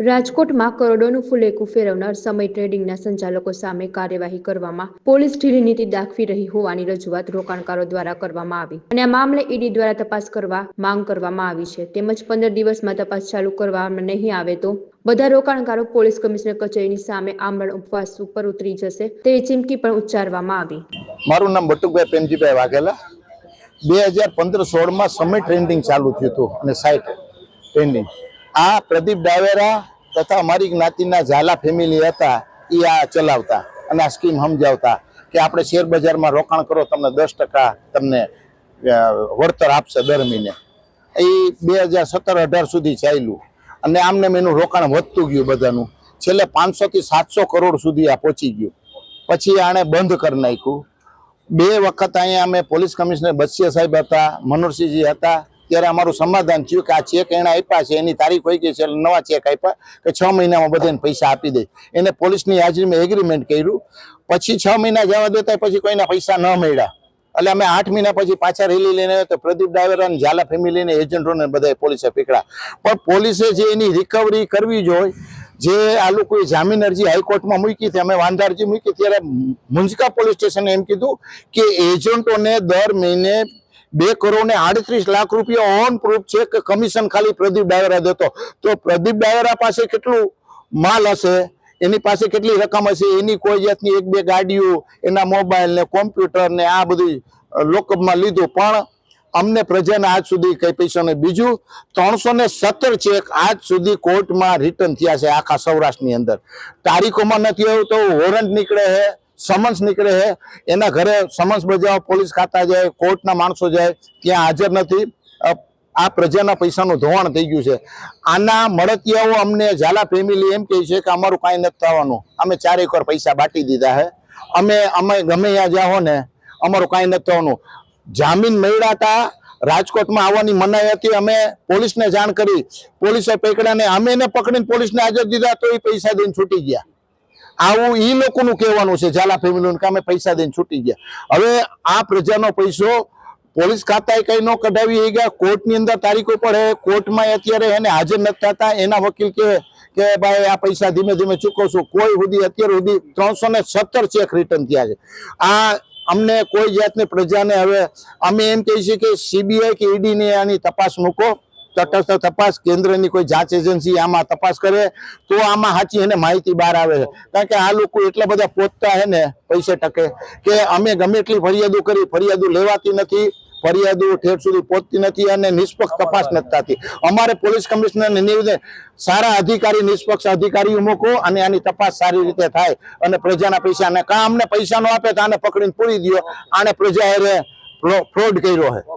રાજકોટમાં કરોડોનું ફુલેકું ફેરવનાર સમય ટ્રેડિંગના સંચાલકો સામે કાર્યવાહી કરવામાં પોલીસ ઢીલી નીતિ દાખવી રહી હોવાની રજૂઆત રોકાણકારો દ્વારા કરવામાં આવી અને આ મામલે ઈડી દ્વારા તપાસ કરવા માંગ કરવામાં આવી છે. તેમજ પંદર દિવસમાં તપાસ ચાલુ કરવામાં નહીં આવે તો બધા રોકાણકારો પોલીસ કમિશનર કચેરીની સામે આમરણ ઉપવાસ ઉપર ઉતરી જશે તેવી ચીમકી પણ ઉચ્ચારવામાં આવી. મારું નામ બટુકભાઈ પ્રેમજીભાઈ વાઘેલા. બે હજાર પંદર સોળમાં સમય ટ્રેન્ડિંગ ચાલુ થયું હતું અને સાઇટ ટ્રેન્ડિંગ આ પ્રદીપ ડાવેરા તથા અમારી જ્ઞાતિના ઝાલા ફેમિલી હતા એ આ ચલાવતા અને આ સ્કીમ સમજાવતા કે આપણે શેર બજારમાં રોકાણ કરો, તમને દસ ટકા તમને વળતર આપશે દર મહિને. એ બે હજાર સત્તર અઢાર સુધી ચાલ્યું. અને આમને એનું રોકાણ વધતું ગયું બધાનું. છેલ્લે પાંચસોથી સાતસો કરોડ સુધી આ પહોંચી ગયું. પછી આણે બંધ કરી નાખ્યું. બે વખત અહીંયા અમે પોલીસ કમિશનર બસિયા સાહેબ હતા મનોહરસિંહજી હતા ત્યારે અમારું સમાધાન થયું કે આ ચેક એણે આપ્યા છે, એની તારીખ હોય ગઈ છે નવા ચેક આપ્યા કે છ મહિનામાં બધાને પૈસા આપી દે. એને પોલીસની હાજરીમાં એગ્રીમેન્ટ કર્યું. પછી છ મહિના જવા દેતા પછી કોઈના પૈસા ન મળ્યા. એટલે અમે આઠ મહિના પછી પાછા રેલી લઈને તો પ્રદીપ ડાયવર અને ઝાલા ફેમિલીને એજન્ટોને બધા પોલીસે પકડ્યા પણ પોલીસે જે એની રિકવરી કરવી જોઈએ જે આ લોકોએ જામીન અરજી હાઈકોર્ટમાં મૂકી હતી અમે વાંધા અરજી મૂકી, ત્યારે મુંજકા પોલીસ સ્ટેશને એમ કીધું કે એજન્ટોને દર મહિને બે કરોડ ને આડત્રીસ લાખ રૂપિયા ઓન પ્રૂફ છે કે કમિશન ખાલી પ્રદીપ ડાયરા દેતો તો પ્રદીપ ડાયરા પાસે કેટલું માલ હશે? એની પાસે કેટલી રકમ હશે? એની કોઈ જાતની એક બે ગાડીઓ, એના મોબાઈલ ને કોમ્પ્યુટર ને આ બધું લોકઅપમાં લીધું. પણ અમને પ્રજાને આજ સુધી કઈ પૈસા નહીં. બીજું, ત્રણસો ને સત્તર ચેક આજ સુધી કોર્ટમાં રિટર્ન થયા છે આખા સૌરાષ્ટ્રની અંદર. તારીખોમાં નથી આવ્યું તો વોરંટ નીકળે છે. સમન્સ નીકળે છે. એના ઘરે સમન્સ બજાવવા પોલીસ ખાતા જાય, કોર્ટના માણસો જાય, ત્યાં હાજર નથી. આ પ્રજાના પૈસાનું ધોવાણ થઈ ગયું છે. આના મળતિયાઓ અમને ઝાલા ફેમિલી એમ કહે છે કે અમારું કાંઈ નથી થવાનું. અમે ચાર એકવાર પૈસા બાટી દીધા છે. અમે અમે ગમે ત્યાં જાઓ ને, અમારું કાંઈ નથી થવાનું. જામીન મળ્યા હતા, રાજકોટમાં આવવાની મનાઈ હતી. અમે પોલીસને જાણ કરી. પોલીસે પકડ્યા ને અમે એને પકડીને પોલીસને હાજર દીધા તો એ પૈસા દઈને છૂટી ગયા. આવું એ લોકોનું કહેવાનું છે, ઝાલા ફેમિલીનું કામે પૈસા દઈને છૂટી ગયા. હવે આ પ્રજાનો પૈસો પોલીસ ખાતાએ કંઈ ન કઢાવી ગયા, કોર્ટની અંદર તારીખો પડે, કોર્ટમાં અત્યારે એને હાજર નથી થતા, એના વકીલ કે કે, ભાઈ, આ પૈસા ધીમે ધીમે ચૂકવશું. કોઈ સુધી અત્યાર સુધી ત્રણસો ને સત્તર ચેક રિટર્ન થયા છે. આ અમને કોઈ જાતની પ્રજાને હવે અમે એમ કહીએ છીએ કે સીબીઆઈ કે ઈડીને આની તપાસ મૂકો. તટસ્થ તપાસ કેન્દ્રની કોઈ જાંચ એજન્સી આમાં તપાસ કરે તો આમાં સાચી એને માહિતી બહાર આવે છે. કારણ કે આ લોકો એટલા બધા પહોંચતા હે ને પૈસે ટકે કે અમે ગમે એટલી ફરિયાદો કરી, ફરિયાદો લેવાતી નથી, ફરિયાદો ઠેર સુધી પહોંચતી નથી અને નિષ્પક્ષ તપાસ નથી થતી. અમારે પોલીસ કમિશનરને નિવેદન સારા અધિકારી, નિષ્પક્ષ અધિકારીઓ મૂકો અને આની તપાસ સારી રીતે થાય અને પ્રજાના પૈસા અને કાં અમને પૈસા નો આપે તો આને પકડીને પૂરી દો આને પ્રજાએ ફ્રોડ કર્યો છે.